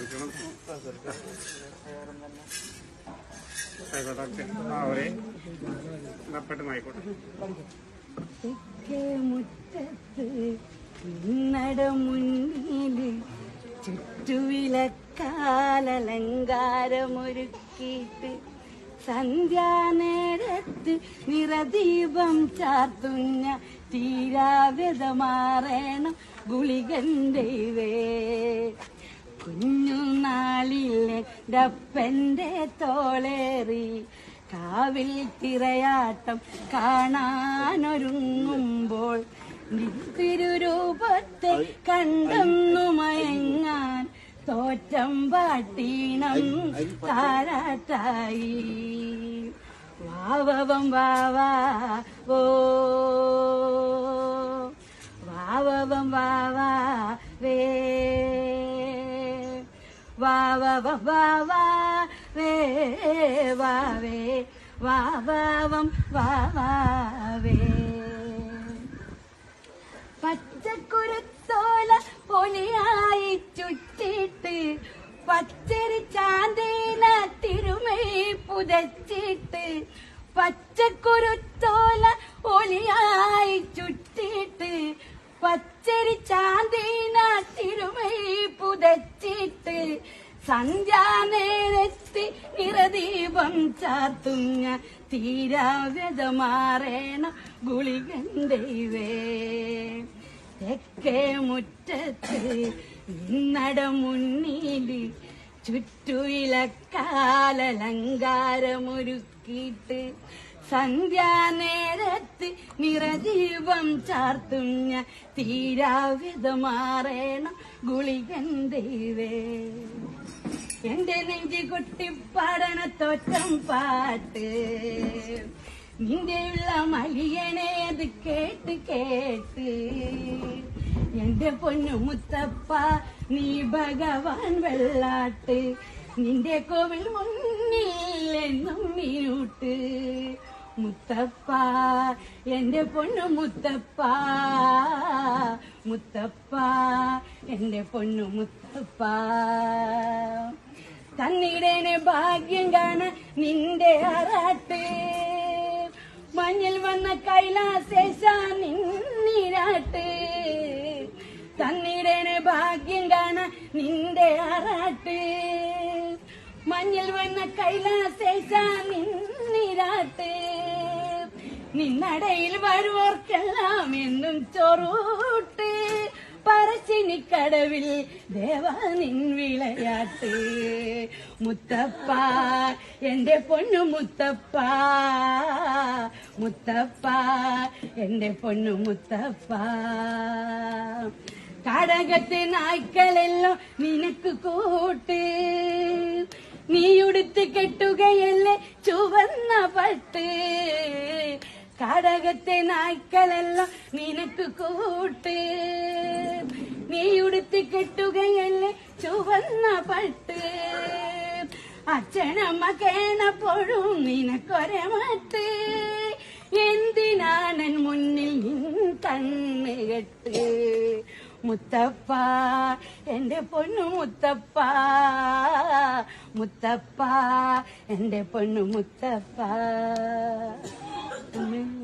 തീർക്കണം ആയിക്കോട്ടെ ഓക്കെ ആ ഒരേ എന്നാ പെട്ടെന്ന് ആയിക്കോട്ടെ തെക്കേ മുറ്റത്ത് നിന്നട മുന്നിൽ ചുറ്റുവിലക്കാലലങ്കാരമൊരുക്കിയിട്ട് സന്ധ്യാനേരത്ത് നിറദീപം ചാർത്തുഞ്ഞ തീരാവ്യത മാറേണം വേ കുഞ്ഞുനാളിലെ ഡപ്പന്റെ തോളേറി കാവിൽ തിരയാട്ടം കാണാനൊരുങ്ങുമ്പോൾ തിരുരൂപത്തെ കണ്ടെന്നു മയങ്ങാൻ തോറ്റം പാട്ടീണം താരാട്ടായി. വാവവം വാവാ ഓ വാവവം വാവാ വാവവ വാ വേ വാവേ വാ വേ പച്ചക്കുരുത്തോല പൊലിയായി ചുറ്റിട്ട് പച്ചരി ചാന്തീന തിരുമൈ പുതച്ചിട്ട് പച്ചക്കുരുത്തോല ഒലിയായി ചുറ്റിട്ട് പച്ചരി ചാന്തീന സന്ധ്യാനേരത്തി നിറദീപം ചാത്തുങ്ങ തീരാവ്യത മാറേണ ഗുളികണ്ടൈവേ തെക്കേ മുറ്റത്ത് നിന്നട മുന്നിൽ ചുറ്റുവിലക്കാലലങ്കാരമൊരുക്കിയിട്ട് സന്ധ്യാനേരത്ത് നിറദീപം ചാർത്തുഞ്ഞ തീരാവിധമാറേണം ഗുളികൻ ദൈവേ. എന്റെ നെഞ്ചി കൊട്ടിപ്പാടണ തോറ്റം പാട്ട്. നിന്റെയുള്ള മലിയനെ അത് കേട്ട് കേട്ട്. എന്റെ പൊന്നു മുത്തപ്പ നീ ഭഗവാൻ വെള്ളാട്ട്. നിന്റെ കോവിൽ മുന്നിൽ മുത്തപ്പ എന്റെ പൊണ്ണു മുത്തപ്പ. മുത്തപ്പ എന്റെ പൊണ്ണു മുത്തപ്പ. തന്നിടേനെ ഭാഗ്യം കാണാൻ നിന്റെ അറാട്ട് മഞ്ഞിൽ വന്ന കൈലാസേശ നിന്നിരാട്ട്. തന്നിടേനെ ഭാഗ്യം കാണാൻ നിന്റെ അറാട്ട് മഞ്ഞിൽ വന്ന കൈലാസേശ നിന്നിരാട്ട്. നിന്നടയിൽ വരുവോർക്കെല്ലാം എന്നും ചൊറൂട്ട്. പറശ്ശിനിക്കടവിൽ ദേവ നിൻ വിളയാട്ട്. മുത്തപ്പ എന്റെ പൊന്നു മുത്തപ്പ. മുത്തപ്പ എന്റെ പൊന്നു മുത്തപ്പ. കടകത്തെ നായ്ക്കളെല്ലാം നിനക്ക് കൂട്ട്. നീ ഉടുത്ത് കെട്ടുകയല്ലേ ചുവന്ന പട്ട്. കടകത്തെ നായ്ക്കളെല്ലാം നിനക്ക് കൂട്ട്. നീ ഉടുത്ത് കെട്ടുകയല്ലേ ചുവന്ന പട്ട്. അച്ഛനമ്മ കേണപ്പോഴും നിനക്കൊരെ മട്ട്. എന്തിനാണൻ മുന്നിൽ നിൻ കണ്ണ് മുത്തപ്പ എന്റെ പൊന്നു മുത്തപ്പ. മുത്തപ്പ എന്റെ പൊന്നു മുത്തപ്പ.